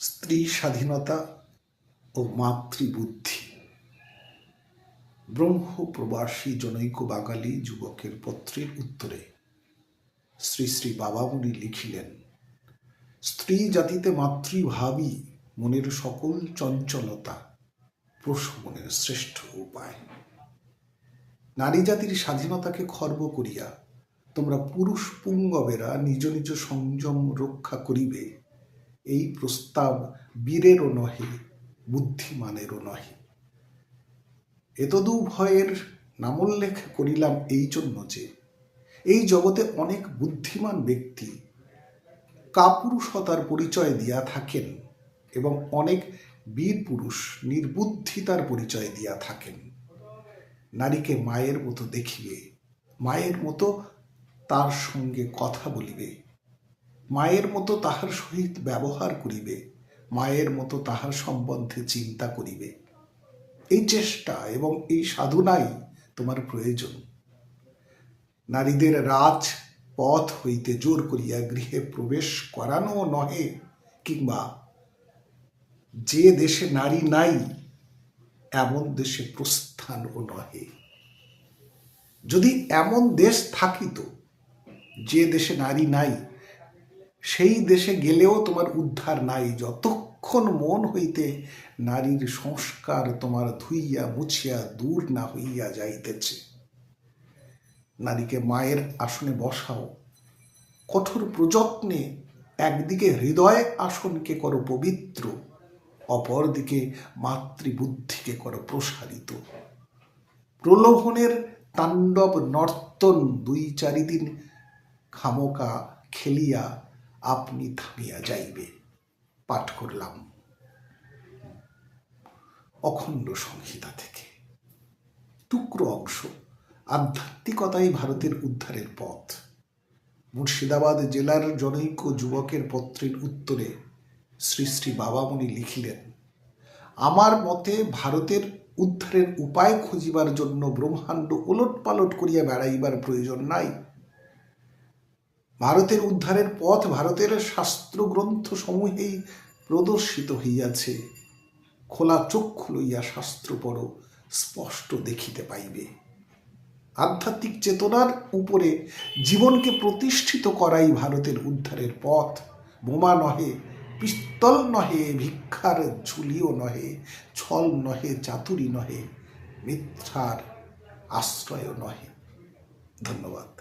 স্ত্রী স্বাধীনতা ও মাতৃবুদ্ধি। ব্রহ্ম প্রবাসী জনৈক বাঙালি যুবকের পত্রের উত্তরে শ্রী শ্রী বাবামণি লিখিলেন, স্ত্রী জাতিতে মাতৃভাবই মনের সকল চঞ্চলতা প্রশমনের শ্রেষ্ঠ উপায়। নারী জাতির স্বাধীনতাকে খর্ব করিয়া তোমরা পুরুষ পুঙ্গবেরা নিজ নিজ সংযম রক্ষা করিবে। এই প্রস্তাব বীরেরও নহে, বুদ্ধিমানেরও নহে। এতদু ভয়ের নামোল্লেখ করিলাম এই জন্য যে, এই জগতে অনেক বুদ্ধিমান ব্যক্তি কাপুরুষতার পরিচয় দিয়া থাকেন এবং অনেক বীর পুরুষ নির্বুদ্ধিতার পরিচয় দিয়া থাকেন। নারীকে মায়ের মতো দেখিবে, মায়ের মতো তার সঙ্গে কথা বলিবে। মায়ের মতো তাহার সহিত ব্যবহার করিবে, মায়ের মতো তাহার সম্বন্ধে চিন্তা করিবে। এই চেষ্টা এবং এই সাধনাই তোমার প্রয়োজন। নারীদের রাজ পথ হইতে জোর করিয়া গৃহে প্রবেশ করানো নহে কিংবা যে দেশে নারী নাই, এমন দেশে প্রস্থানও নহে। যদি এমন দেশ থাকিত, যে দেশে নারী নাই সেই দেশে গেলেও তোমার উদ্ধার নাই। যতক্ষণ মন হইতে নারীর সংস্কার তোমার ধুইয়া মুছিয়া দূর না হইয়া যাইতেছে। নারীকে মায়ের আসনে বসাও। কঠোর প্রযত্নে একদিকে হৃদয় আসনকে করো পবিত্র, অপরদিকে মাতৃবুদ্ধিকে করো প্রসারিত। প্রলোভনের তাণ্ডব নর্তন দুই চারিদিন খামোকা খেলিয়া আপনি থামিয়া যাইবে পাঠ করলাম। অখণ্ড সংহিতা থেকে। টুকরো অংশ আধ্যাত্মিকতাই ভারতের উদ্ধারের পথ। মুর্শিদাবাদ জেলার জনৈক যুবকের পত্রের উত্তরে শ্রী শ্রী বাবামণি লিখিলেন, আমার মতে ভারতের উদ্ধারের উপায় খুঁজিবার জন্য ব্রহ্মাণ্ড ওলট পালট করিয়া বেড়াইবার প্রয়োজন নাই। ভারতের উদ্ধারের পথ ভারতের শাস্ত্রগ্রন্থ সমূহেই প্রদর্শিত হইয়াছে। খোলা চক্ষু লইয়া শাস্ত্র পড় স্পষ্ট দেখিতে পাইবে। আধ্যাত্মিক চেতনার উপরে জীবনকে প্রতিষ্ঠিত করাই ভারতের উদ্ধারের পথ। বোমা নহে, পিস্তল নহে, ভিক্ষার ঝুলিও নহে, ছল নহে, চাতুরি নহে, মিথ্যার আশ্রয় নহে। ধন্যবাদ।